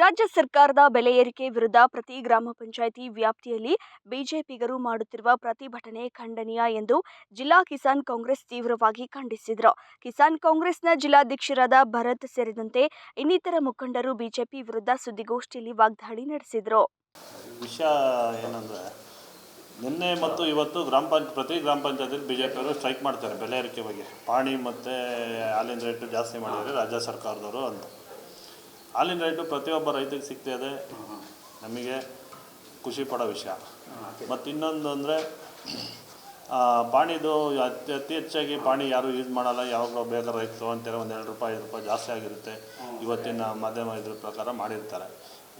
ರಾಜ್ಯ ಸರ್ಕಾರದ ಬೆಲೆ ಏರಿಕೆ ವಿರುದ್ಧ ಪ್ರತಿ ಗ್ರಾಮ ಪಂಚಾಯಿತಿ ವ್ಯಾಪ್ತಿಯಲ್ಲಿ ಬಿಜೆಪಿಗರು ಮಾಡುತ್ತಿರುವ ಪ್ರತಿಭಟನೆ ಖಂಡನೀಯ ಎಂದು ಜಿಲ್ಲಾ ಕಿಸಾನ್ ಕಾಂಗ್ರೆಸ್ ತೀವ್ರವಾಗಿ ಖಂಡಿಸಿದರು. ಕಿಸಾನ್ ಕಾಂಗ್ರೆಸ್ನ ಜಿಲ್ಲಾಧ್ಯಕ್ಷರಾದ ಭರತ್ ಸೇರಿದಂತೆ ಇನ್ನಿತರ ಮುಖಂಡರು ಬಿಜೆಪಿ ವಿರುದ್ಧ ಸುದ್ದಿಗೋಷ್ಠಿಯಲ್ಲಿ ವಾಗ್ದಾಳಿ ನಡೆಸಿದರು. ನಿನ್ನೆ ಮತ್ತು ಇವತ್ತು ಗ್ರಾಮ ಪಂಚ, ಪ್ರತಿ ಗ್ರಾಮ ಪಂಚಾಯತಿಲಿ ಬಿ ಜೆ ಪಿಯವರು ಸ್ಟ್ರೈಕ್ ಮಾಡ್ತಾರೆ ಬೆಲೆ ಏರಿಕೆ ಬಗ್ಗೆ. ಪಾಣಿ ಮತ್ತು ಹಾಲಿನ ರೇಟು ಜಾಸ್ತಿ ಮಾಡಿದರೆ ರಾಜ್ಯ ಸರ್ಕಾರದವರು ಅಂತ. ಹಾಲಿನ ರೇಟು ಪ್ರತಿಯೊಬ್ಬ ರೈತರಿಗೆ ಸಿಗ್ತಾ ಇದೆ. ನಮಗೆ ಖುಷಿ ಪಡೋ ವಿಷಯ. ಮತ್ತು ಇನ್ನೊಂದು ಅಂದರೆ ಪಾಣಿದು ಅತಿ ಅತಿ ಹೆಚ್ಚಾಗಿ ಪಾಣಿ ಯಾರೂ ಯೂಸ್ ಮಾಡಲ್ಲ ಯಾವಾಗಲೂ ಬೇಗ ರೈತ ತೊಗೊಂತಾರೆ ಒಂದು ಎರಡು ರೂಪಾಯಿ ಐದು ರೂಪಾಯಿ ಜಾಸ್ತಿ ಆಗಿರುತ್ತೆ. ಇವತ್ತಿನ ಮಾಧ್ಯಮ ಇದ್ರ ಪ್ರಕಾರ ಮಾಡಿರ್ತಾರೆ.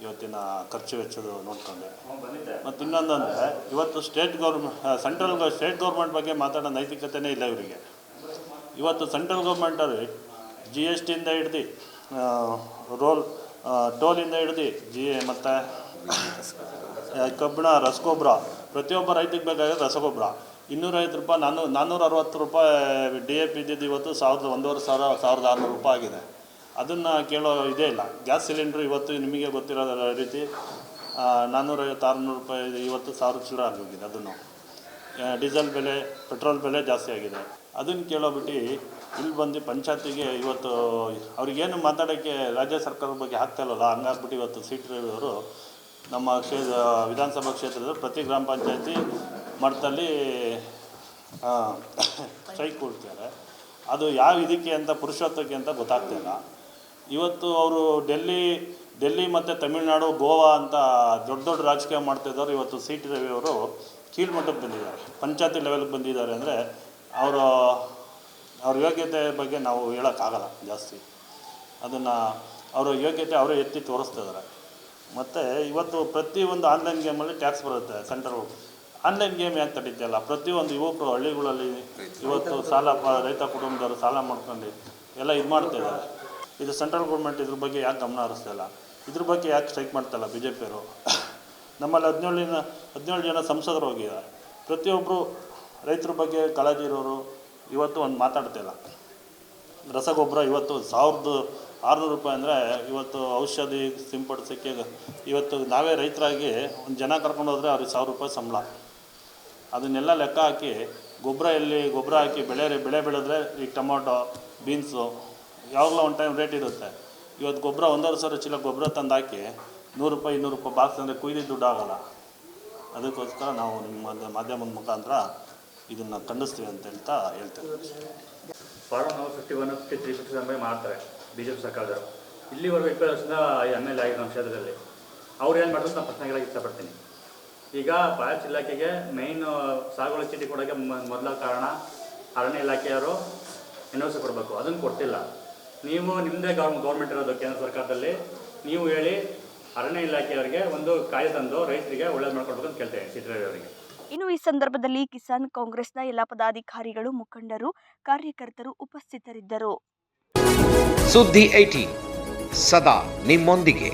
ಇವತ್ತಿನ ಖರ್ಚು ವೆಚ್ಚದು ನೋಡ್ಕೊಂಡು. ಮತ್ತು ಇನ್ನೊಂದು ಅಂದರೆ ಇವತ್ತು state government central state government ಬಗ್ಗೆ ಮಾತಾಡೋ ನೈತಿಕತೆಯೇ ಇಲ್ಲ ಇವರಿಗೆ. ಇವತ್ತು ಸೆಂಟ್ರಲ್ ಗೌರ್ಮೆಂಟಲ್ಲಿ ಜಿ ಎಸ್ ಟಿಯಿಂದ ಹಿಡ್ದು ರೋಲ್ ಟೋಲಿಂದ ಹಿಡಿದು ಜಿ, ಮತ್ತು ಕಬ್ಬಿಣ, ರಸಗೊಬ್ಬರ, ಪ್ರತಿಯೊಬ್ಬ ರೈತಿಗೆ ಬೇಕಾಗಿರೋದು ರಸಗೊಬ್ಬರ. ಇನ್ನೂರೈದು ರೂಪಾಯಿ, ನಾನು ನಾನ್ನೂರ ಅರವತ್ತು ರೂಪಾಯಿ ಡಿ ಎ ಪಿ ಇದ್ದಿದ್ದು ಇವತ್ತು ಸಾವಿರದ ಒಂದೂವರೆ ಸಾವಿರ, ಸಾವಿರದ ಆರುನೂರು ರೂಪಾಯಿ ಆಗಿದೆ. ಅದನ್ನು ಕೇಳೋ ಇದೇ ಇಲ್ಲ. ಗ್ಯಾಸ್ ಸಿಲಿಂಡ್ರು ಇವತ್ತು ನಿಮಗೆ ಗೊತ್ತಿರೋ ರೀತಿ ನಾನ್ನೂರೈವತ್ತು ಆರುನೂರು ರೂಪಾಯಿ ಇವತ್ತು ಸಾವಿರ ಚಿಲ್ಲರೆ ಆಗೋಗಿದೆ ಅದನ್ನು. ಡೀಸೆಲ್ ಬೆಲೆ, ಪೆಟ್ರೋಲ್ ಬೆಲೆ ಜಾಸ್ತಿ ಆಗಿದೆ. ಅದನ್ನು ಕೇಳೋಬಿಟ್ಟು ಇಲ್ಲಿ ಬಂದು ಪಂಚಾಯತಿಗೆ ಇವತ್ತು ಅವ್ರಿಗೇನು ಮಾತಾಡೋಕ್ಕೆ ರಾಜ್ಯ ಸರ್ಕಾರದ ಬಗ್ಗೆ ಆಗ್ತಾ ಇಲ್ಲಲ್ಲ, ಹಂಗಾಗ್ಬಿಟ್ಟು ಇವತ್ತು ಸೀಟ್ ರವಿಯವರು ನಮ್ಮ ಕ್ಷೇತ್ರ, ವಿಧಾನಸಭಾ ಕ್ಷೇತ್ರದ ಪ್ರತಿ ಗ್ರಾಮ ಪಂಚಾಯತಿ ಮಟ್ಟದಲ್ಲಿ ಸ್ಟ್ರೈಕ್ ಕೊಡ್ತಾರೆ ಅದು ಯಾವ ಇದಕ್ಕೆ ಅಂತ ಪುರುಷೋತ್ತಕ್ಕೆ ಅಂತ ಗೊತ್ತಾಗ್ತಿಲ್ಲ ಇವತ್ತು ಅವರು ಡೆಲ್ಲಿ ಡೆಲ್ಲಿ ಮತ್ತು ತಮಿಳುನಾಡು, ಗೋವಾ ಅಂತ ದೊಡ್ಡ ದೊಡ್ಡ ರಾಜಕೀಯ ಮಾಡ್ತಿದ್ದವರು ಇವತ್ತು ಸಿ ಟಿ ರವಿ ಅವರು ಕೀಳ್ಮಟ್ಟಕ್ಕೆ ಬಂದಿದ್ದಾರೆ. ಪಂಚಾಯತಿ ಲೆವೆಲ್ಗೆ ಬಂದಿದ್ದಾರೆ ಅಂದರೆ ಅವರು, ಅವ್ರ ಯೋಗ್ಯತೆ ಬಗ್ಗೆ ನಾವು ಹೇಳೋಕ್ಕಾಗಲ್ಲ ಜಾಸ್ತಿ. ಅದನ್ನು ಅವರ ಯೋಗ್ಯತೆ ಅವರೇ ಎತ್ತಿ ತೋರಿಸ್ತಿದ್ದಾರೆ ಮತ್ತು ಇವತ್ತು ಪ್ರತಿಯೊಂದು ಆನ್ಲೈನ್ ಗೇಮಲ್ಲಿ ಟ್ಯಾಕ್ಸ್ ಬರುತ್ತೆ ಸೆಂಟ್ರಲ್ ಆನ್ಲೈನ್ ಗೇಮ್ ಯಾಕೆ ತಡೀತಿಲ್ಲ ಪ್ರತಿಯೊಂದು ಯುವಕರು ಹಳ್ಳಿಗಳಲ್ಲಿ ಇವತ್ತು ಸಾಲ ರೈತ ಕುಟುಂಬದವರು ಸಾಲ ಮಾಡ್ಕೊಂಡು ಎಲ್ಲ ಇದು ಮಾಡ್ತಿದ್ದಾರೆ ಇದು ಸೆಂಟ್ರಲ್ ಗೌರ್ಮೆಂಟ್ ಇದ್ರ ಬಗ್ಗೆ ಯಾಕೆ ಗಮನ ಹರಿಸ್ತಿಲ್ಲ ಇದ್ರ ಬಗ್ಗೆ ಯಾಕೆ ಸ್ಟ್ರೈಕ್ ಮಾಡ್ತಾಯಿಲ್ಲ ಬಿ ಜೆ ಪಿಯವರು ನಮ್ಮಲ್ಲಿ ಹದಿನೇಳಿನ ಹದಿನೇಳು ಜನ ಸಂಸದರು ಹೋಗಿದ್ದಾರೆ. ಪ್ರತಿಯೊಬ್ಬರು ರೈತರ ಬಗ್ಗೆ ಕಾಳಜಿ ಇರೋರು ಇವತ್ತು ಒಂದು ಮಾತಾಡ್ತಿಲ್ಲ ರಸಗೊಬ್ಬರ ಇವತ್ತು ಸಾವಿರದ ಆರುನೂರು ರೂಪಾಯಿ ಅಂದರೆ ಇವತ್ತು ಔಷಧಿ ಸಿಂಪಡಿಸೋಕ್ಕೆ ಇವತ್ತು ನಾವೇ ರೈತರಾಗಿ ಒಂದು ಜನ ಕರ್ಕೊಂಡು ಹೋದರೆ ಅವ್ರಿಗೆ ಸಾವಿರ ರೂಪಾಯಿ ಸಂಬಳ. ಅದನ್ನೆಲ್ಲ ಲೆಕ್ಕ ಹಾಕಿ ಗೊಬ್ಬರ ಎಲ್ಲಿ ಗೊಬ್ಬರ ಹಾಕಿ ಬೆಳೆ ಬೆಳೆ ಬೆಳೆದ್ರೆ ಈಗ ಟೊಮೊಟೊ, ಬೀನ್ಸು ಯಾವಾಗಲೂ ಒಂದು ಟೈಮ್ ರೇಟ್ ಇರುತ್ತೆ. ಇವತ್ತು ಗೊಬ್ಬರ ಒಂದೂವರೆ ಸಾವಿರ ಚೀಲ ಗೊಬ್ಬರ ತಂದು ಹಾಕಿ ನೂರು ರೂಪಾಯಿ, ಇನ್ನೂರು ರೂಪಾಯಿ ಬಾಕ್ಸ್ ಅಂದರೆ ಕುಯ್ದಿದ್ದು ದುಡ್ಡು ಆಗೋಲ್ಲ. ಅದಕ್ಕೋಸ್ಕರ ನಾವು ನಿಮ್ಮ ಮಾಧ್ಯ- ಮಾಧ್ಯಮದ ಮುಖಾಂತರ ಇದನ್ನು ಖಂಡಿಸ್ತೀವಿ ಅಂತ ಹೇಳ್ತಾ ಹೇಳ್ತೇವೆ ನಾವು fifty one fifty three fifty ಮಾಡ್ತಾರೆ ಬಿ ಜೆ ಪಿ ಸರ್ಕಾರದವರು ಇಲ್ಲಿವರೆಗೂ ಇಪ್ಪತ್ತು ಎಂ ಎಲ್ ಎ ನಮ್ಮ ಕ್ಷೇತ್ರದಲ್ಲಿ. ಅವ್ರು ಏನು ಮಾಡಿದ್ರು ನಾನು ಪ್ರಶ್ನೆ ಹೇಳಕ್ಕೆ ಇಷ್ಟಪಡ್ತೀನಿ. ಈಗ ಫಾರೆಸ್ಟ್ ಇಲಾಖೆಗೆ ಮೈನ್ ಸಾಗುವಳಿ ಚೀಟಿ ಕೊಡೋಕ್ಕೆ ಮೊದಲ ಕಾರಣ ಅರಣ್ಯ ಇಲಾಖೆಯವರು ಎನ್ ಸಿ ಕೊಡಬೇಕು. ಅದನ್ನು ಕೊಡ್ತಿಲ್ಲ ನೀವು ನಿಮ್ಮದೇ ಗೌರ್ ಗೌರ್ಮೆಂಟ್ ಇರೋದು ಕೇಂದ್ರ ಸರ್ಕಾರದಲ್ಲಿ, ನೀವು ಹೇಳಿ ಅರಣ್ಯ ಇಲಾಖೆಯವರಿಗೆ ಒಂದು ಕಾಯ್ದೆ ತಂದು ರೈತರಿಗೆ ಒಳ್ಳೇದು ಮಾಡ್ಕೊಡ್ಬೇಕು ಅಂತ ಕೇಳ್ತೇನೆ ಸಿದ್ದರಾಮಯ್ಯ ಅವರಿಗೆ ಇನ್ನು ಈ ಸಂದರ್ಭದಲ್ಲಿ ಕಿಸಾನ್ ಕಾಂಗ್ರೆಸ್ನ ಎಲ್ಲ ಪದಾಧಿಕಾರಿಗಳು ಮುಖಂಡರು ಕಾರ್ಯಕರ್ತರು ಉಪಸ್ಥಿತರಿದ್ದರು. ಸುದ್ದಿ ಐಟಿ ಸದಾ ನಿಮ್ಮೊಂದಿಗೆ.